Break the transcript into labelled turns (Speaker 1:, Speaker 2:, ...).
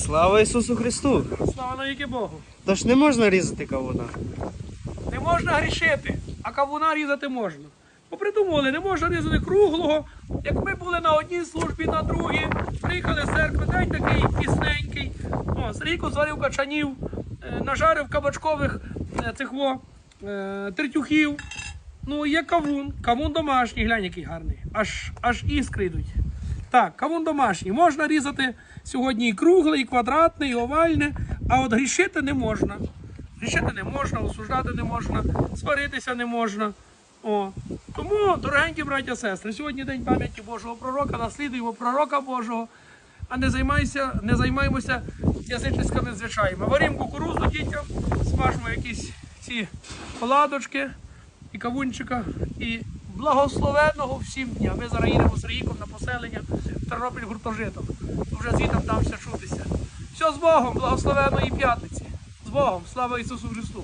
Speaker 1: Слава Ісусу Христу!
Speaker 2: Слава навіки Богу.
Speaker 1: Тож не можна різати кавуна.
Speaker 2: Не можна грішити, а кавуна різати можна. Бо придумали, не можна різати круглого. Як ми були на одній службі, на другій, приїхали з церкви, день такий пісненький. О, Сергійко зварив качанів, е, нажарив кабачкових е, цих во, е, тертюхів. Ну, є кавун. Кавун домашній, глянь, який гарний. Аж, аж іскри йдуть. Так, кавун домашній. Можна різати сьогодні і кругле, і квадратне, і овальне, а от грішити не можна. Грішити не можна, осуждати не можна, сваритися не можна. О. Тому, дорогенькі браття сестри, сьогодні день пам'яті Божого пророка, наслідуємо пророка Божого, а не займайся, не займаємося язичницькими звичаями. Варимо кукурузу дітям, смажимо якісь ці оладочки і кавунчика. І благословенного всім дня. Ми зараз їдемо з Сергійком на поселення в Тернопіль гуртожиток. Вже звідом там все чутися. Все з Богом, благословеної п'ятниці. З Богом, слава Ісусу Христу!